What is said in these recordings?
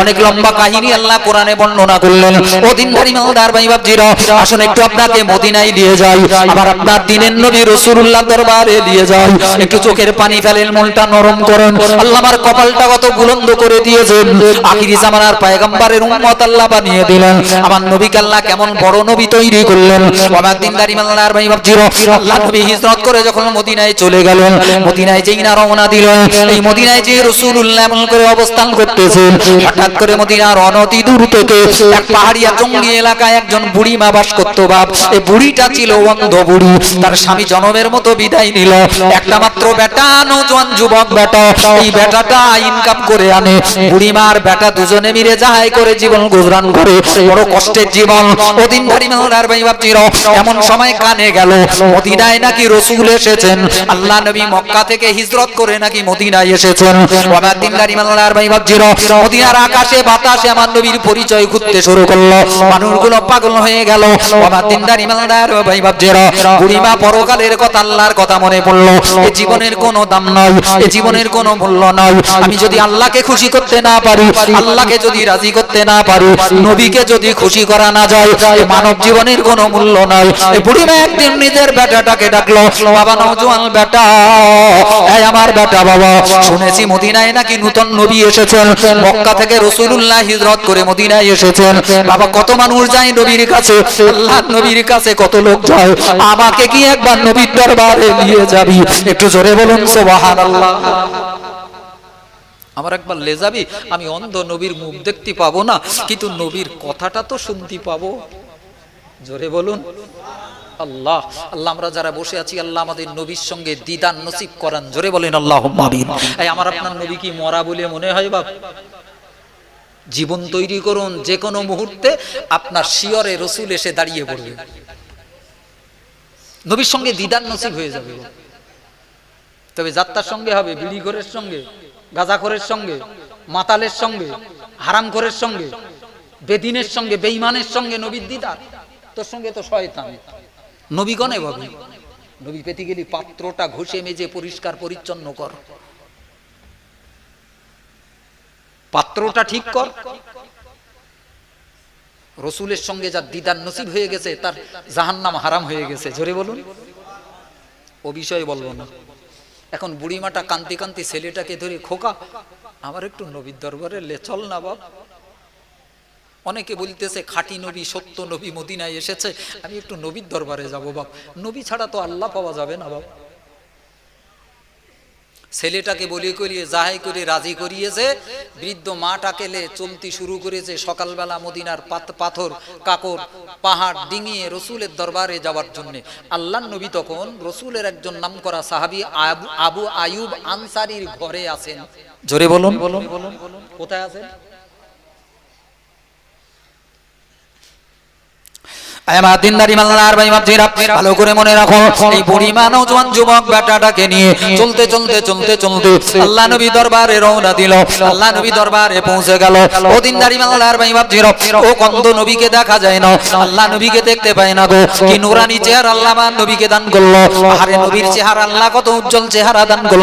অনেক লম্বা কাহিনী আল্লাহ কোরআনে বর্ণনা করলেন। ও দিনদারি মালদার ভাই বাবজিরা আসুন একটু আপনাকে মদিনায় নিয়ে যাই। আবার আপনার দিনের নবী রসুল্লাহ দরবারে নিয়ে যাই। একটু চোখের পানি ফেলেন, মনটা নরম করেন। আল্লাহ আমার কপালটা কত বুলন্দ করে দিয়েছেন। আখিরি জামানার পায়গাম্বারের উম্মত আল্লাহ বানিয়ে দিলেন। আমার নবীকে আল্লাহ কেমন বড় নবী তৈরি করলেন। আমার দিনদারি মালদার ভাই বাবজিরা আল্লাহ নবী হিজরত করে যখন মদিনায় চলে গেলেন, মদিনায় যেই না রওনা দিলেন, এই মদিনায় যে রসুল্লাহ এমন করে অবস্থান করতেছেন হঠাৎ করে মদিনার অনতি দূর থেকে এক পাহাড়িয়া জঙ্গলি এলাকায় একজন বুড়ি মা বাস করতো বাপ। এই বুড়িটা ছিল অন্ধ বুড়ি। তার স্বামী জনমের মতো বিদায় নিল। একটা মাত্র বেটা নৌজওয়ান যুবক বেটা। এই বেটাটা ইনকাম করে আনে। বুড়ি মার বেটা দুজনে মিলে যাহাই করে জীবন গুজরান করে। বড় কষ্টের জীবন। ওদিন ভাই বাপজির এমন সময় কানে গেল। মদিনায় নাকি রসুল এসেছেন। আল্লাহ নবী মক্কা থেকে হিজরত করে নাকি মদিনায় এসেছেন। আমার দিন দারি মালার ভাই বাপজির মদিনার আকাশে, বাতাসে আমার নবীর পরিচয় ঘুরতে শুরু করল। মানুষগুলো পাগল হয়ে গেল। আমার দিন দারি মালার ভাই পরকালের কথা আল্লাহর কথা মনে পড়ল। এ জীবনের কোনো দাম নয় এ জীবনের কোনো মূল্য নয় আমি যদি আল্লাহকে খুশি করতে না পারি, আল্লাহকে যদি রাজি করতে না পারি, নবীকে যদি খুশি করা না যায় মানব জীবনের কোনো মূল্য নয় বুড়িমা একদিন নিজের বেটাটাকে ডাকলো, বাবা নওজোয়ান বেটা, এই আমার বেটা বাবা। শুনেছি মদিনায় নাকি নতুন নবী এসেছেন। মক্কা থেকে রসুলুল্লাহ হিজরত করে মদিনায় এসেছেন। বাবা, কত মানুষ যায় নবীর কাছে? আল্লাহ, নবীর কাছে কত লোক যায়? আমাকে কি একবার নবীর দরবারে নিয়ে যাবি? একটু জোরে বলুন, সুবহানাল্লাহ। আমার একবার লে যাবি? আমি অন্ধ নবীর মুখ দেখতে পাবো না, কিন্তু নবীর কথাটা তো শুনতে পাবো। জোরে বলুন। আল্লাহ আল্লাহ, আমরা যারা বসে আছি, আল্লাহ আমাদের নবীর সঙ্গে দিদান নসিব করান। জোরে বলেন আল্লাহ আমার আপনার নবী কি মরা বলে মনে হয়, বাপ? জীবন তৈরি করুন যে কোনো মুহূর্তে আপনার শিয়রে রসুল এসে দাঁড়িয়ে পড়বে। নবীর সঙ্গে দিদার নসিব হয়ে যাবে। তবে যাত্রার সঙ্গে হবে, বিড়ি ঘরের সঙ্গে গাজাখরের সঙ্গে, মাতালের সঙ্গে হারামখোরের সঙ্গে, বেদিনের সঙ্গে, বেঈমানের সঙ্গে নবীর দিদার তোর সঙ্গে তো শয়তান। নবীগণে ভাবি নবী পেতে গেলি পাত্রটা ঘষে মেজে পরিষ্কার পরিচ্ছন্ন কর। পাত্রটা ঠিক কর। রসুলের সঙ্গে যার দিদার নসিব হয়ে গেছে, তার জাহান্নাম হারাম হয়ে গেছে। জোরে বলুন। ও বিষয়ে বলব না। এখন বুড়িমাটা কান্তি কান্তি ছেলেটাকে ধরে খোকা, আমার একটু নবীর দরবারে লে, চল না বাপ। অনেকে বলতেছে, খাঁটি নবী, সত্য নবী মদিনায় এসেছে। আমি একটু নবীর দরবারে যাব বাপ। নবী ছাড়া তো আল্লাহ পাওয়া যাবে না বাপ। ছেলেটাকে বলি করিয়ে জাহাই করে রাজি করিয়েছে বৃদ্ধ মাটাকে লে চলতি শুরু করেছে সকালবেলা মদিনার পাত- পাথর কাকর পাহাড় ডিঙিয়ে রসুলের দরবারে যাওয়ার জন্য। আল্লাহ নবী তখন রসুলের একজন নাম করা সাহাবি আবু আবু আয়ুব আনসারির ঘরে আছেন। জোরে বলুন। বলুন বলুন। কোথায় আছেন? দেখতে না গো। কি নুরানি চেহারা আল্লাহ নবীকে দান করল। আরে নবীর চেহারা আল্লাহ কত উজ্জ্বল চেহারা দান করল।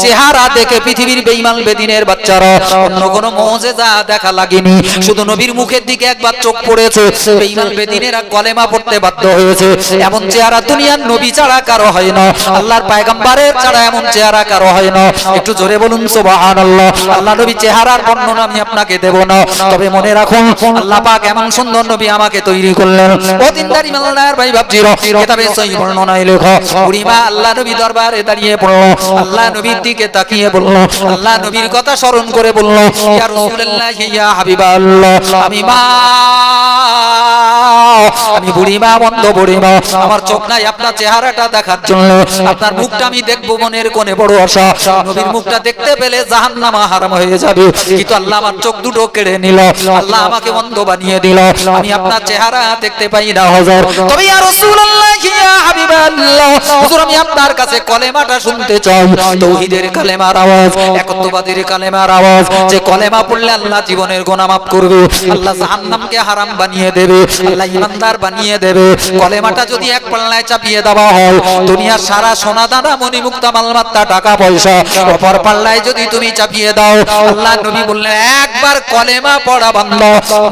চেহারা দেখে পৃথিবীর বেঈমান বেদিনের বাচ্চারা, অন্য কোনো মুজিজা দেখা লাগেনি। শুধু নবীর মুখের দিকে একবার চোখ পড়েছে। বেঈমান বেদিনেরা কলেমা পড়তে বাধ্য হয়েছে। এমন চেহারা দুনিয়ার নবী ছাড়া কারও হয় না। আল্লাহর পায়গাম্বারের ছাড়া এমন চেহারা কারও হয় না। একটু জোরে বলুন, সুবহানাল্লাহ। আল্লাহ নবী চেহারার বর্ণনা আমি আপনাকে দেব না। তবে মনে রাখুন, আল্লাহ পাক এমন সুন্দর নবী আমাকে তৈরি করলেন। ও দিনদারি মাল্লার ভাই ভাবজির কিতাবে সহি বর্ণনায় লেখো। বুড়িমা আল্লাহ নবী দরবারে দাঁড়িয়ে পড়ল। আল্লাহ নবীর দিকে তাকিয়ে বলল, আল্লাহ নবীর কথা স্মরণ করে বলল, ইয়া রাসূলুল্লাহ, ইয়া হাবিবাল্লাহ, আমি মা আমি বুড়িমা, বন্ধ বুড়িমা। আমার চোখ নাই আপনার চেহারাটা দেখার জন্য। আপনার মুখটা আমি দেখব মনের কোণে বড় আশা। নবীর মুখটা দেখতে পেলে জাহান্নামা হারাম হয়ে যাবে। কিন্তু আল্লাহ আমার চোখ দুটো কেড়ে নিল। আল্লাহ আমাকে বন্ধ বানিয়ে দিল। আমি আপনার চেহারা দেখতে পাই না, হজর। তবে ইয়া রাসূলুল্লাহ, ইয়া হাবিবাল্লাহ, হুজুর, আমি আপনার কাছে কলেমাটা শুনতে চাই। তৌহিদের কালেমার আওয়াজ, একত্ববাদের কালেমার আওয়াজ। যে কলেমা পড়লে আল্লাহ জীবনের গুনাহ মাফ করবে। আল্লাহ জাহান্নামকে হারাম বানিয়ে দেবে। আল্লাহ ইমান ইমানদার বানিয়ে দেবে। কলেমাটা যদি এক পাল্লায় চাপিয়ে দেওয়া হয়, দুনিয়ার সারা সোনা দানা, মণিমুক্তা মালমাত্তা টাকা পয়সা অপর পাল্লায় যদি তুমি চাপিয়ে দাও, আল্লাহ নবী বললেন, একবার কলেমা পড়া বন্ধ,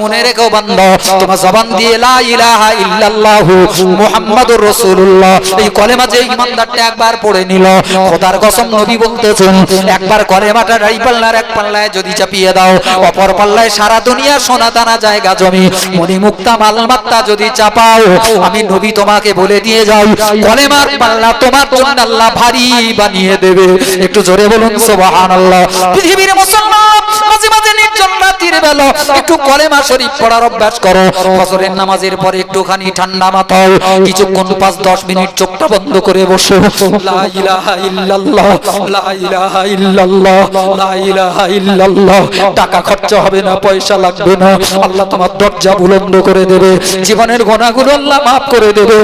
মনে রেখো বন্ধ। তোমার জবান দিয়ে লা ইলাহা ইল্লাল্লাহু মুহাম্মাদুর রাসূলুল্লাহ। এই কলেমা যে ইমানদারটা একবার পড়ে নিল, খোদার কসম নবী বলতেছেন, একবার কলেমাটা রাই পাল্লার এক পাল্লায় যদি চাপিয়ে দাও, অপর পাল্লায় সারা দুনিয়া সোনা দানা জায়গা জমি, মণিমুক্তা মালমাত্তা চাপাও, আমি নবী তোমাকে বলে দিয়ে যাও। কলেমার পাল্লা তোমার জন্য আল্লাহ ভারী বানিয়ে দেবে। একটু জোরে বলুন, সুবহানাল্লাহ। পৃথিবীর মুসলমান মাঝে মাঝে নির্জন রাতের বেলা একটু কলেমা শরীফ পড়ার অভ্যাস করো। ফজরের নামাজের পরে একটুখানি ঠান্ডা মাথায় কিছুক্ষণ পাঁচ, দশ মিনিট চোখটা বন্ধ করে টাকা হবে না, পয়সা লাগবে না। আল্লাহ তোমার দরজা বুলন্দ করে দেবে। জীবনের গোনাগুলো আল্লাহ মাফ করে দেবে।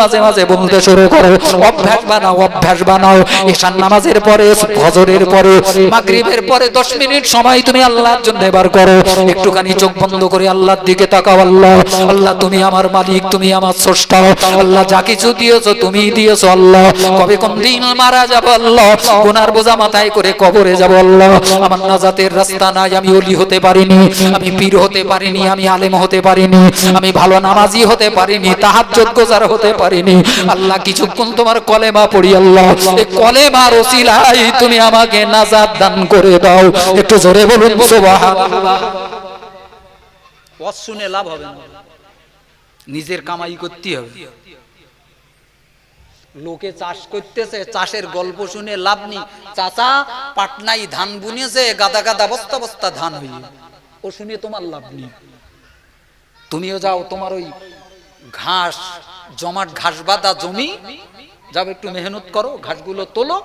মাঝে মাঝে বলতে শুরু করো, অভ্যাস বানাও অভ্যাস বানাও। ঈশান নামাজের পরে, ফজরের পরে, মাগরিবের পরে দশ মিনিট সময় তুমি আল্লাহর জন্য এবার করো। একটুখানি চোখ বন্ধ করে আল্লাহর দিকে তাকাও, আল্লাহ। আল্লাহ, তুমি আমার মালিক, তুমি আমার স্রষ্টা। আল্লাহ, যা কিছু দিয়েছ তুমি দিয়েছ, আল্লাহ। কবে কোন দিন মারা যাব, আল্লাহ? গুনার বোঝা মাথায় করে কবরে যাব, আল্লাহ। আমার নাজাতের রাস্তা নাই, আমি অলি হতে পারিনি। আমি পীর হতে পারিনি, আমি আলেম হতে পারিনি। আমি ভালো নামাজি হতে পারিনি, তাহাজ্জুদ গোজার হতে পারিনি। আল্লাহ, কিছুক্ষণ তোমার কলেমা পড়ি, আল্লাহ। এই কলেমার ওসিলাই তুমি আমাকে নাজাত দান করে দাও। একটু জোরে বলুন শুনে লাভ হবে না। নিজের কামাই করতে হবে। লোকে চাষ করতেছে, চাষের গল্প শুনে লাভ নেই। চাচা পাটনাই ধান বুনেছে, গাদা গাদা বস্তা বস্তা ধান হইয়ে ও শুনে তোমার লাভ নেই। তুমিও যাও তোমার ওই ঘাস, জমাট ঘাস বাঁধা জমি যাও একটু মেহনত করো ঘাসগুলো তোলো,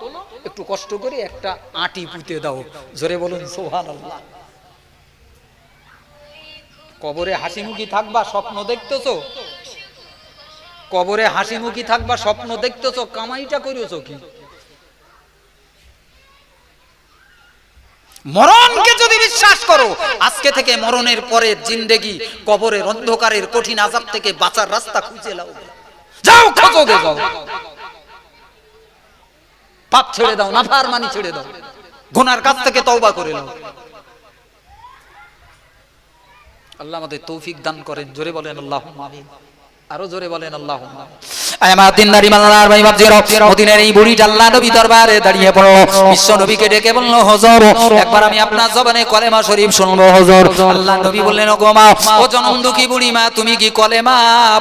একটু কষ্ট করে একটা আটি পুঁতে দাও। জোরে বলুন সোহান কবরে হাসি মুখী থাকবা, স্বপ্ন দেখতেছো? কবরে হাসি মুখী থাকবা, স্বপ্ন দেখতেছো, কামাইটা করিয়েছো কি? মরণকে যদি বিশ্বাস করো, আজকে থেকে মরণের পরে জিন্দেগি কবরের অন্ধকারের কঠিন আজাব থেকে বাঁচার রাস্তা খুঁজে লাও। যাও, খোঁজো যাও। পাপ ছেড়ে দাও, নাফার মানি ছেড়ে দাও। গুনার কাছ থেকে তওবা করে নাও। আল্লাহ আমাদের তৌফিক দান করেন। জোরে বলেন আল্লাহ আমিন। আরও জোরে বলেন আল্লাহ আমার দিনদারি মালার ভাই ভাবছিল মদিনের এই বুড়িটা আল্লাহ নবী দরবারে দাঁড়িয়ে পড়ল। বিশ্ব নবীকে ডেকে বলল, হজর, একবার আমি আপনার জবানে কলেমা শরীফ শুনব, হজর। আল্লাহ নবী বললেন গো মা, ও জনম দুঃখী বুড়ি মা, তুমি কি কলেমা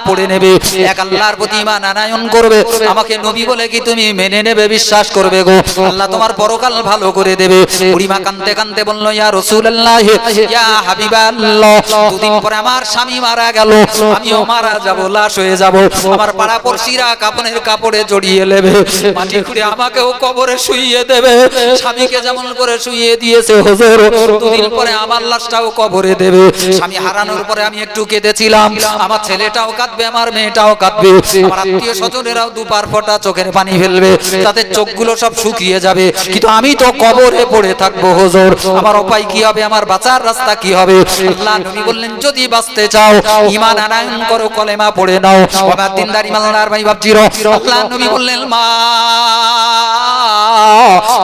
পড়ে নেবে? এক আল্লাহর প্রতি মা নারায়ণ করবে? আমাকে নবী বলে কি তুমি মেনে নেবে, বিশ্বাস করবে গো? আল্লাহ তোমার পরকাল ভালো করে দেবে। বুড়ি মা কানতে কানতে বলল, ইয়া রাসূলুল্লাহ, ইয়া হাবিবাল্লাহ, দুদিন পরে আমার স্বামী মারা গেল। আমিও মারা যাব, লাশ হয়ে যাব। আমার পাড়া পড়শিরা কাপনের কাপড়ে জড়িয়ে নেবে। মাটি খুঁড়ে আমাকেও কবরে শুইয়ে দেবে। স্বামীকে যেমন করে শুইয়ে দিয়েছে হুজুর, দুদিন পরে আমার লাশটাও কবরে দেবে। স্বামী হারানোর পরে আমি একটু কেঁদেছিলাম। আমার ছেলেটাও কাঁদবে, আমার মেয়েটাও কাঁদবে। আমার আত্মীয় স্বজনেরাও দুপার ফোঁটা চোখের পানি ফেলবে। তাদের চোখগুলো সব শুকিয়ে যাবে। কিন্তু আমি তো কবরে পড়ে থাকব হুজুর। আমার উপায় কি হবে? আমার বাঁচার রাস্তা কি হবে? আল্লাহ নবী বললেন, যদি বাঁচতে চাও, ঈমান আনায়ন করো, কলেমা পড়ে নাও। আমার দিনদারি মালদার ভাই ভাবছি আল্লাহ বললেন মা।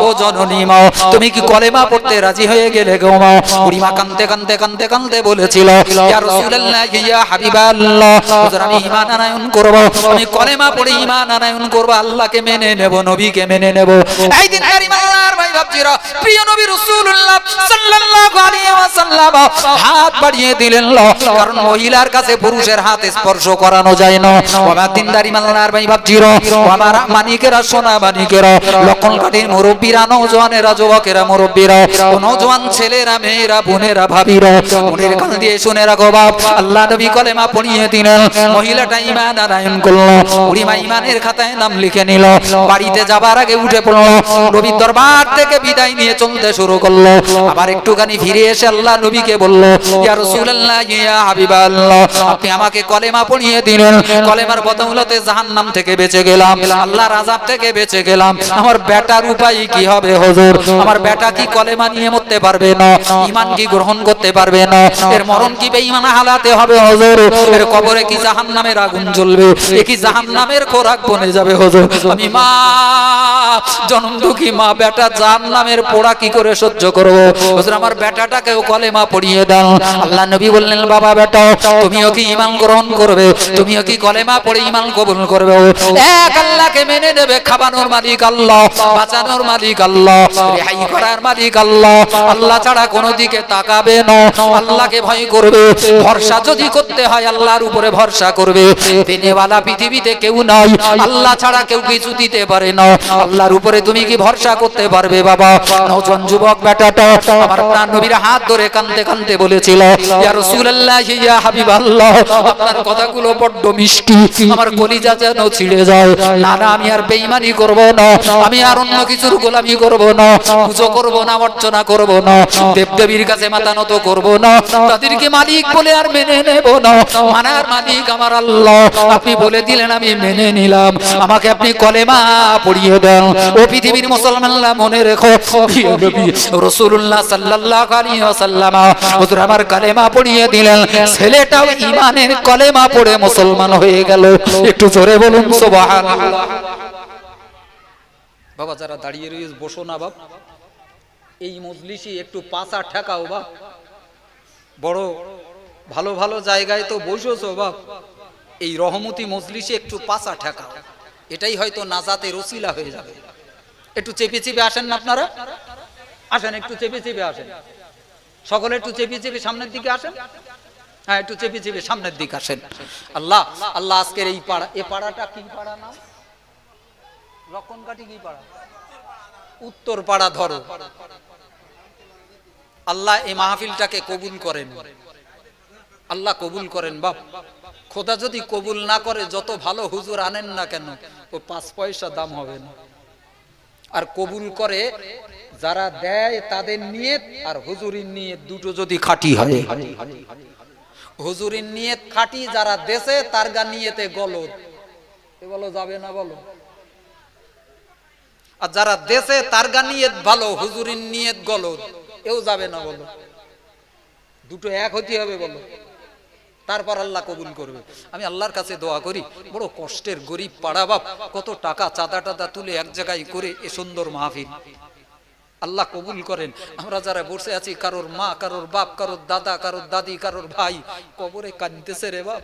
ও জননী মা, তুমি কি কলেমা পড়তে রাজি হয়ে গেলে গো মা? বলেছিল, ইয়া রাসূলুল্লাহ, ইয়া হাবিবাল্লাহ ঈমান আনায়ন করব, আমি কলেমা পড়ে ঈমান আনায়ন করব, আল্লাহকে মেনে নেব, নবীকে মেনে নেব। এই মালদার ভাই ভাবছি প্রিয় নবী রাসূলুল্লাহ সাল্লাল্লাহু আলাইহি ওয়াসাল্লাম হাত বাড়িয়ে দিলেন কারণ মহিলার কাছে পুরুষের হাত স্পর্শ করানো যায় না। আমার দিনদারি মালনার ভাই ভাবছি আমার মানিকেরা সোনা মানিকেরা লক্ষণ কাঠির মুরব্বীরা নৌজওয়ানেরা যুবকেরা মুরব্বীরা নৌজওয়ান ছেলেরা, মেয়েরা, বোনেরা ভাবিরা মনের কান দিয়ে শুনে রাখো বাপ, আল্লাহ নবী কলেমা পড়িয়ে দিলেন, মহিলাটা ইমান আনায়ন করল, বুড়িমা ইমানের খাতায় নাম লিখে নিল, বাড়িতে যাবার আগে উঠে পড়ল, নবীর দরবার থেকে বিদায় নিয়ে চলতে শুরু করল, আবার একটুখানি ফিরে এসে আল্লাহ নবীকে বলল, ইয়া রাসূলুল্লাহ, ইয়া হাবিবাল্লাহ, আপনি আমাকে কলেমা পড়িয়ে দিলেন, কলেমার বদৌলতে জাহান্নাম থেকে বেঁচে গেলাম, আল্লাহর আযাব থেকে বেঁচে গেলাম, আমার বেটার উপায় কি হবে হুজুর? আমার বেটা কি কলেমা নিয়ে মরতে পারবে না? ঈমান কি গ্রহণ করতে পারবে না? এর মরণ কি বেঈমান হালাতে হবে হুজুর? এর কবরে কি জাহান্নামের আগুন জ্বলবে? এ কি জাহান্নামের খোরাক বনে যাবে হুজুর? আমি মা, জনম দুঃখী মা, বেটা জাহান্নামের পোড়া কি করে সহ্য করব? হুজুর, আমার বেটাটাকেও কলেমা পড়িয়ে দাও। আল্লাহ নবী বললেন, বাবা, বেটা, তুমিও কি ঈমান গ্রহণ করবে? তুমিও কি কলেমা পড়ে ঈমান কবুল করবে? এক আল্লাহকে মেনে নেবে খাবানোর মালিক আল্লাহ। বাঁচানোর মালিক আল্লাহ, রেহাই করার মালিক আল্লাহ। আল্লাহ ছাড়া কোনো দিকে তাকাবে না। আল্লাহকে ভয় করবে। ভরসা যদি করতে হয়, আল্লাহর উপরে ভরসা করবে। দিনেওয়ালা পৃথিবীতে কেউ নাই। আল্লাহ ছাড়া কেউ কিছু দিতে পারে না। আল্লাহর উপরে তুমি কি ভরসা করতে পারবে বাবা? নজন যুবক বেটাটা আমার প্রাণ নবীর হাত ধরে কানতে কানতে বলেছিল, ইয়া রাসূলুল্লাহ, ইয়া হাবিবাল্লাহ, আপনার কথাগুলো বড্ড মিষ্টি। আমার কলিজা যেন ছিঁড়ে যায়। না না, আমি আর বেঈমানি করব না। আমি আর অন্য কিছুর গোলামি করব না, পুজো করব না, অর্চনা করব না, দেবদেবীর কাছে মাথা নত করব না, তাদেরকে মালিক বলে আর মেনে নেব না, মানার মালিক আমার আল্লাহ, আপনি বলে দিলেন আমি মেনে নিলাম, আমাকে আপনি কলেমা পড়িয়ে দেন, ও পৃথিবীর মুসলমানরা মনে রেখো রাসূলুল্লাহ সাল্লাল্লাহু আলাইহি ওয়াসাল্লাম, হুজুর আমার কলেমা পড়িয়ে দিলেন, ছেলেটাও ঈমানের কলেমা পড়ে মুসলমান হয়ে গেল, একটু জোরে বলুন, সুবহানাল্লাহ। বাবা, যারা দাঁড়িয়ে রয়েছে বসো না বাপ। এই মজলিসি একটু পাচা ঠেকাও বাপ। বড় ভালো ভালো জায়গায় তো বসেছো বাপ। এই রহমতি মজলিসে একটু পাচা ঠেকাও। এটাই হয়তো নাজাতে রসিলা হয়ে যাবে। একটু চেপে চেপে আসেন না আপনারা? আসেন, একটু চেপে চেপে আসেন। সকলে একটু চেপে চেপে সামনের দিকে আসেন? হ্যাঁ একটু চেপে চেপে সামনের দিকে আসেন। আল্লাহ আল্লাহ আজকের এই পাড়া এ পাড়াটা কি পাড়া নাম? উত্তর পাড়া ধরো। আল্লাহ এই মাহফিলটাকে কবুল করেন। আল্লাহ কবুল করেন, বাপ। খোদা যদি কবুল না করে, যত ভালো হুজুর আনেন না কেন, ও পাঁচ পয়সা দাম হবে না। আর কবুল করে যারা দেয় তাদের নিয়ত, আর হুজুরির নিয়ত দুটো যদি খাঁটি হয়। হুজুরির নিয়ত খাঁটি যারা দেশে তার গা নিয়েতে গলদ। এ বলো যাবে না বলো? আর যারা দেশে তার গা নিয়ত ভালো, হুজুরির নিয়ত গলদ। এও যাবে না বলো। দুটো এক হতে হবে বলো। তারপর আল্লাহ কবুল করবে। আমি আল্লাহর কাছে দোয়া করি, বড় কষ্টের গরিব পাড়া বাপ, কত টাকা চাঁদা টাদা তুলে এক জায়গায় করে এ সুন্দর মাহফিল। আল্লাহ কবুল করেন। আমরা যারা বসে আছি, কারোর মা, কারোর বাপ, কারোর দাদা, কারোর দাদি, কারোর ভাই, কবরে কাঁদতেছে রে বাপ।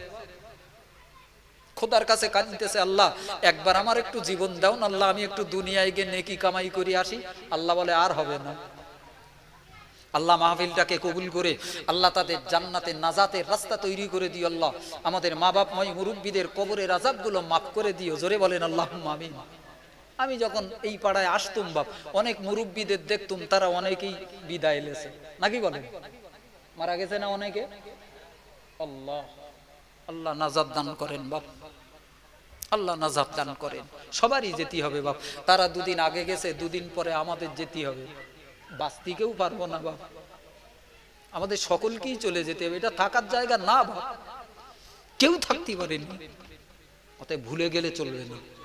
খোদার কাছে কাঁদতেছে, আল্লাহ, একবার আমার একটু জীবন দাও না আল্লাহ আমি একটু দুনিয়ায় গিয়ে নেকি কামাই করে আসি। আল্লাহ বলে, আর হবে না। আল্লাহ মাহফিলটাকে কবুল করে, আল্লাহ তাদের জান্নাতে নাজাতের রাস্তা তৈরি করে দিও, আল্লাহ। আমাদের মা বাপ বাপময় মুরব্বীদের কবরের আজাবগুলো মাফ করে দিও। জোরে বলেন আল্লাহ আমিন। আমি যখন এই পাড়ায় আসতুম, বাপ, অনেক মুরব্বীদের দেখতুম, তারা অনেকেই বিদায় লেছে। নাকি বলেন? মারা গেছে না অনেকে? আল্লাহ। আল্লাহ নাজাদ দান করেন বাপ। আল্লাহ নাজাদ দান করেন। সবারই যেতে হবে বাপ। তারা দুদিন আগে গেছে, দুদিন পরে আমাদের যেতে হবে। বাঁচতে কেউ পারব না বাপ। আমাদের সকলকেই চলে যেতে হবে। এটা থাকার জায়গা না বাপ। কেউ থাকতে পারেনি। অতএব ভুলে গেলে চলবে না।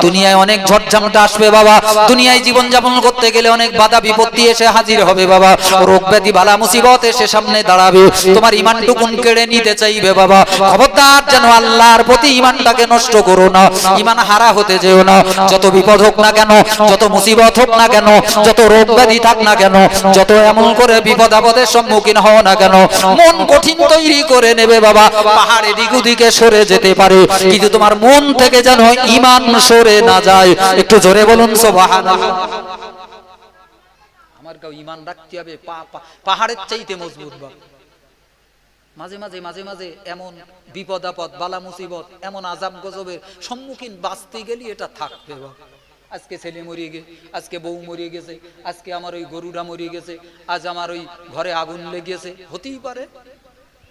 দুনিয়ায় অনেক আসবে বাবা, দুনিয়ায় জীবন যাপন করতে গেলে অনেক বাধা বিপত্তি এসে হাজির হবে বাবা, রোগ ব্যাধি, বালা মুসিবত এসে সামনে দাঁড়াবে, তোমার ইমানটুকুন কেড়ে নিতে চাইবে বাবা, খবরদার যেন আল্লাহর প্রতি ইমানটাকে নষ্ট করো না। ইমান হারা হতে যেও না। যত বিপদ হোক না কেন, যত মুসিবত হোক না কেন, যত রোগ ব্যাধি থাক না কেন, যত এমন করে বিপদ আপদের সম্মুখীন হও না কেন, মন কঠিন তৈরি করে নেবে বাবা। পাহাড়ে দিক দিকে সরে যেতে পারে, কিন্তু তোমার মন থেকে যেন ইমান সরে না যায়। একটু জোরে বলুন, সুবহানাল্লাহ। আমার কেউ ইমান রাখতে হবে পাহাড়ের চাইতে মজবুত বা মাঝে মাঝে মাঝে মাঝে এমন বিপদ আপদ, বালা মুসিবত, এমন আজাব গজবের সম্মুখীন বাঁচতে গেলে এটা থাকবে আজকে ছেলে মরিয়ে গে, আজকে বউ মরিয়ে গেছে, আজকে আমার ওই গরুরা মরিয়ে গেছে, আজ আমার ওই ঘরে আগুন লেগেছে, হতেই পারে।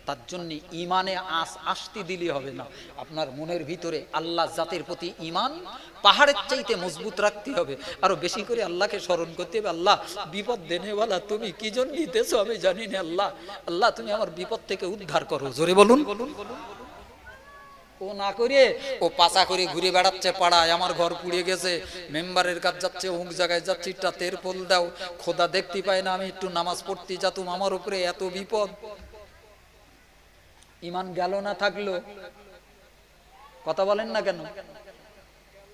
তার জন্য ইমানে আস আসতে দিলে হবে না। আপনার মনের ভিতরে আল্লাহ জাতের প্রতি ইমান পাহাড়ের চাইতে মজবুত রাখতে হবে। আরও বেশি করে আল্লাহকে স্মরণ করতে হবে, আল্লাহ, বিপদ দেনেওয়ালা তুমি কি জন্য দিতেছো আমি জানি না, আল্লাহ আল্লাহ, তুমি আমার বিপদ থেকে উদ্ধার করো। জোরে বলুন। ও না করে, ও পাচা করে ঘুরে বেড়াচ্ছে পাড়ায়, আমার ঘর পুড়ে গেছে, মেম্বারের কাজ যাচ্ছে, অমুক জায়গায় যাচ্ছি তের পোল দাও, খোদা দেখতে পায় না, আমি একটু নামাজ পড়তে যাতুম, আমার উপরে এত বিপদ। ইমান গেল না থাকল? কথা বলেন না কেন?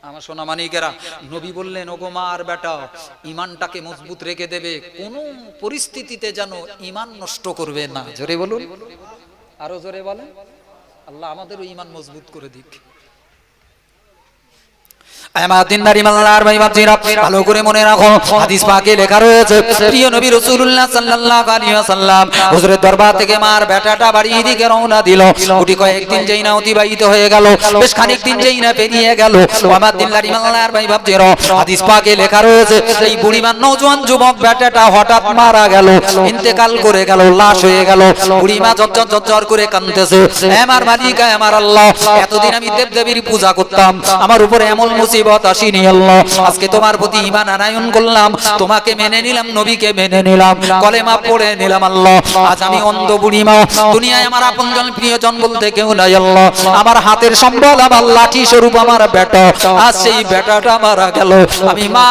আমার সোনা মানিকেরা, নবী বললেন, ওগো মা আর বেটা, ইমানটাকে মজবুত রেখে দেবে, কোন পরিস্থিতিতে যেন ইমান নষ্ট করবে না। জোরে বলুন। আরও জোরে বলেন। আল্লাহ আমাদেরও ইমান মজবুত করে দিক। আমার যুবক বেটাটা হঠাৎ মারা গেল, ইন্তেকাল করে গেল, লাশ হয়ে গেল। বুড়িমা জজ্জর জজ্জর করে কাঁদতেছে আমার মালিক আমার আল্লাহ, এতদিন আমি দেবদেবীর পূজা করতাম, আমার উপরে এমন মুসিবত আসিনি আল্লাহ। আজকে তোমার প্রতি ইমান আনায়ন করলাম, তোমাকে মেনে নিলাম, নবীকে মেনে নিলাম, কলেমা পড়ে নিলাম আল্লাহ। আজ আমি অন্ধ বুড়িমা, দুনিয়ায় আমার আপনজন প্রিয়জন বলতে কেউ নাই আল্লাহ। আমার হাতের সম্বল, আমার লাঠি স্বরূপ, আমার বেটা আর সেই বেটাটা মারা গেল। আমি মা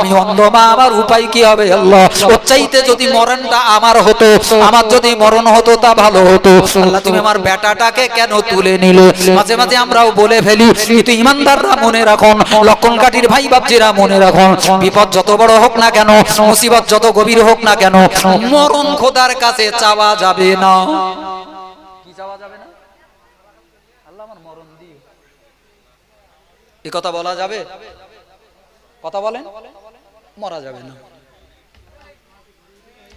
আমি অন্ধ আমার উপায় কি হবে? আল্লাহ, ওর চাইতে যদি মরণটা আমার হতো, আমার যদি মরণ হতো, তা ভালো হতো। আল্লাহ, তুমি আমার বেটাটাকে কেন তুলে নিলে? মাঝে মাঝে আমরাও বলে ফেলি কিন্তু ইমানদাররা মনে রাখুন, লক্ষণ কাঠির ভাই বাপজিরা মনে রাখুন, বিপদ যত বড় হোক না কেন, মুসিবত যত গভীর হোক না কেন, মরণ খোদার কাছে চাওয়া যাবে না। কি দিও। এ কথা বলা যাবে? কথা বলেন? মরা যাবে না।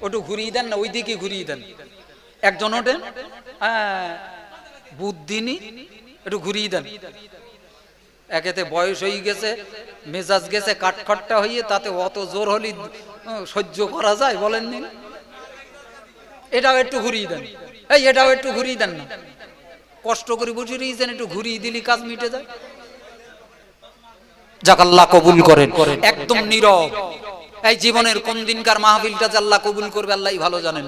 ওটু ঘুরিয়ে দেন না ওই দিকে ঘুরিয়ে দেন। একজন ওঠেন হ্যাঁ বুদ্ধিনি, একটু ঘুরিয়ে দেন। একেতে বয়স হয়ে গেছে, মেজাজ গেছে, কাঠখট্টা হয়ে তাতে অত জোর হলি সহ্য করা যায় বলেন নি? এটাও একটু ঘুরিয়ে দেন। এই, এটাও একটু ঘুরিয়ে দেন না। কষ্ট করে বুঝিয়ে দিয়েছেন একটু ঘুরিয়ে দিলি কাজ মিটে যায়। যাক আল্লাহ কবুল করেন। একদম নীরব। এই জীবনের কোন দিনকার মাহফিলটা যে আল্লাহ কবুল করবে আল্লাহ ভালো জানেন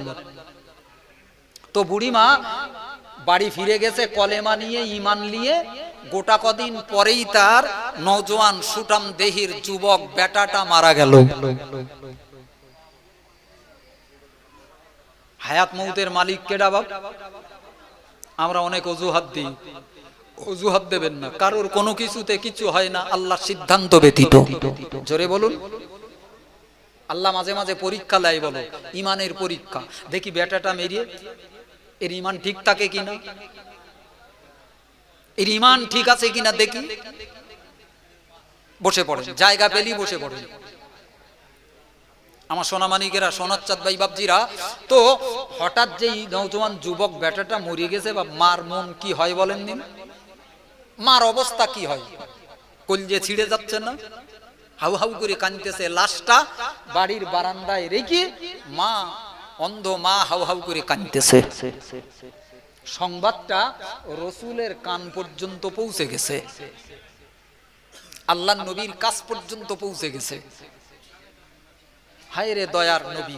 তো বুড়িমা বাড়ি ফিরে গেছে কলেমা নিয়ে ইমান নিয়ে গোটা কদিন পরেই তার নজওয়ান সুটাম দেহির যুবক বেটাটা মারা গেল। হায়াত মৌতের মালিক কেডা বাপ? আমরা অনেক অজুহাত দিই। অজুহাত দেবেন না। কারোর কোনো কিছুতে কিছু হয় না, আল্লাহর সিদ্ধান্ত ব্যতীত। জোরে বলুন। আল্লাহ মাঝে মাঝে পরীক্ষা লাই বলো, ইমানের পরীক্ষা। দেখি বেটাটা মেরিয়ে, এর ইমান ঠিক থাকে কিনা? এর ইমান ঠিক আছে কিনা দেখি? বসে পড়ে জায়গা পেলি বসে পড়ে আমার সোনামানিকেরা, সোনাচ্চাঁদ ভাই বাবজিরা তো হঠাৎ যেই নৌজওয়ান যুবক বেটাটা মরিয়ে গেছে বা মার মন কি হয় বলেন দিন? মার অবস্থা কি হয়? কলজে ছিঁড়ে যাচ্ছে না? হাউ হাউ করে কানতেছে লাশটা বাড়ির বারান্দায় রেখে মা, অন্ধ মা হাউ হাউ করে কানতেছে সংবাদটা রসুলের কান পর্যন্ত পৌঁছে গেছে। আল্লাহ নবীর কাছ পর্যন্ত পৌঁছে গেছে। হায় রে দয়ার নবী।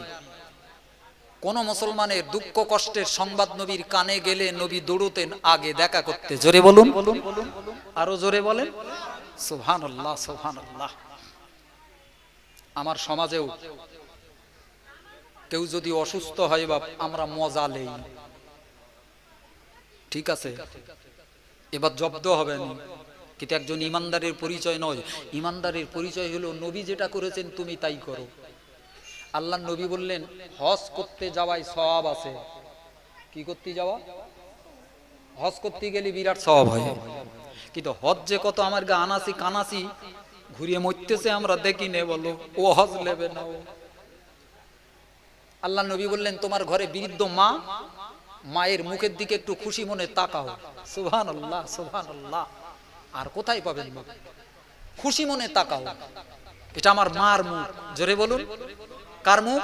কোন মুসলমানের দুঃখ কষ্টের সংবাদ নবীর কানে গেলে নবী দৌড়তেন, আগে দেখা করতে। জোরে বলুন। আরও জোরে বলেন। সোহান আল্লাহ সোহান আল্লাহ আমার সমাজেও কেউ যদি অসুস্থ হয় বা আমরা মজা নেই। ঠিক আছে? এবার জব্দ হবে না কিন্তু একজন ইমানদারের পরিচয় নয়। ইমানদারের পরিচয় হলো, নবী যেটা করেছেন তুমি তাই করো। আল্লাহ নবী বললেন, হজ করতে যাওয়াই সব আছে। কি করতে যাওয়া? হজ করতে গেলে বিরাট সব হয়। কিন্তু হজ যে কত আমার গা আনাসি কানাসি ঘুরিয়ে মরতেছে আমরা দেখি নে বলো, ও হজ নেবে না আল্লাহ নবী বললেন, তোমার ঘরে বৃদ্ধ মা, মায়ের মুখের দিকে একটু খুশি মনে তাকাও। সুহান আল্লাহ সুহান আল্লাহ আর কোথায় পাবেন খুশি মনে তাকাও। এটা আমার মার মুখ। জোরে বলুন। কার মুখ